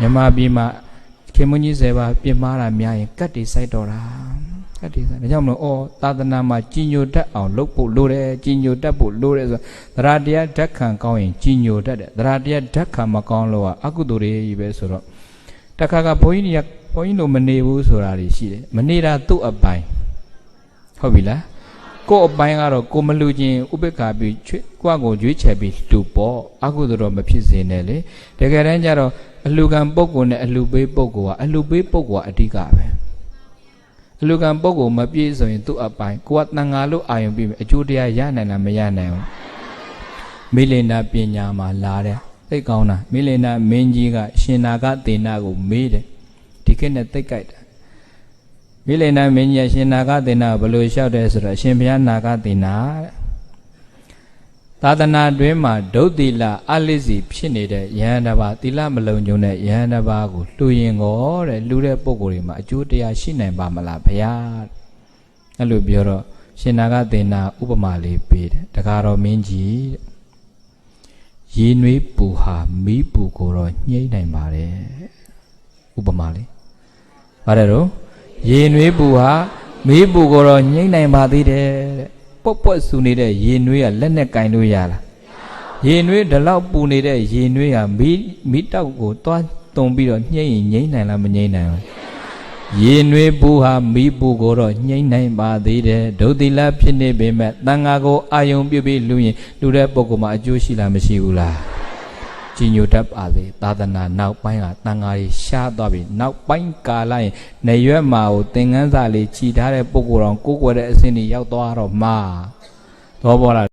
မြန်မာပြည်မှာခင်မွန်းကြီး၁၀ပါးပြင်မာတာများရင်ကတ်တွေစိုက်တော့တာကတ်တွေစိုက်ဒါကြောင့်မလို့အော်သာသနာမှာကြီးညိုတတ်အောင်လုပ်ဖို့လိုတယ်ကြီးညိုတတ်ဖို့လိုတယ်ဆိုတော့သရတရားဓာတ်ခံကောင်းရင်ကြီးညိုတတ်တယ်သရတရားဓာတ်ခံမကောင်းလို့ကအကုသိုလ်တွေကြီးပဲဆိုတော့တခါကဘုန်းကြီးတွေကဘုန်းကြီးတို့မနေဘူးဆိုတာတွေရှိတယ်မနေတာသူ့အပိုင်းဟုတ်ပြီလား ကိုယ့်အပိုင်းကတော့ကိုမလူချင်းဥပေက္ခပြီးချွေကိုယ့်ကိုရွေးချယ်ပြီးလူပေါ့အကုသိုလ်တော့မဖြစ်စေနဲ့လေတကယ်တမ်းကျတော့အလူကံပုဂ္ဂိုလ်နဲ့အလူပေးပုဂ္ဂိုလ်ကအလူပေးပုဂ္ဂိုလ်ကအဓိကပဲအလူကံပုဂ္ဂိုလ်မပြည့်ဆိုရင်သူ့အပိုင်းကိုကတန်ဃာလို့အာယုံပြီးအကျိုးတရားရနိုင်လားမရနိုင်ဘူးမိလင်နာပညာမှာလာတယ်သိကောင်းတာမိလင်နာမင်းကြီးကရှင်နာကသေနာကိုမေးတယ်ဒီခေတ်နဲ့သိကြိုက်တာ မိလင်နာမင်းကြီးကရှင်နာကသေနာကိုဘယ်လိုလျှောက်တယ်ဆိုတော့အရှင်ဘုရားနာကသေနာတဲ့သာသနာတွင်မှာဒုတ်တိလအလိစီဖြစ်နေတဲ့ယဟန်တစ်ပါးသီလမလုံခြုံတဲ့ယဟန်တစ်ပါးကိုလှူရင်ကောတဲ့လှူတဲ့ပုံကိုယ်တွေမှာအကျိုးတရားရှိနိုင်ပါမလားဘုရားအဲ့လိုပြောတော့ရှင်နာကသေနာဥပမာလေးပေးတယ်တကားတော်မင်းကြီးတဲ့ရေနွေးပူဟာမီးပူကိုတော့ညှိမ့်နိုင်ပါတယ်ဥပမာလေးပါတယ်တော့ ရေနွေးပူဟာမီးပူကိုတော့ညှိမ့်နိုင်ပါသေးတယ်တဲ့ပုတ်ပွက်ဆူနေတဲ့ရေနွေးကလက်နဲ့ကင်လို့ရလားရေနွေးဒီလောက်ပူနေတဲ့ရေနွေးကမီးမီးတောက်ကိုသွားတုံပြီးတော့ညှိမ့်ရင်ညှိမ့်နိုင်လားမညှိမ့်နိုင်ဘူးရေနွေးပူဟာမီးပူကိုတော့ညှိမ့်နိုင်ပါသေးတယ်ဒုတိလဖြစ်နေပေမဲ့တန်ဃာကိုအာယုံပြုပြီးလူရင်လူတဲ့ပုဂ္ဂိုလ်မှာအကျိုးရှိလားမရှိဘူးလား ကြီးညိုတတ်ပါလေသာသနာနောက်ပိုင်းကတန်ဃာကြီးရှားသွားပြီနောက်ပိုင်းကာလရင်နေရွက်မှာကိုသင်္ကန်းစာလေးခြိထားတဲ့ပုဂ္ဂိုလ်တော်ကိုကိုယ်ွယ်တဲ့အဆင့်ကြီးရောက်သွားတော့မှာသဘောပေါက်လား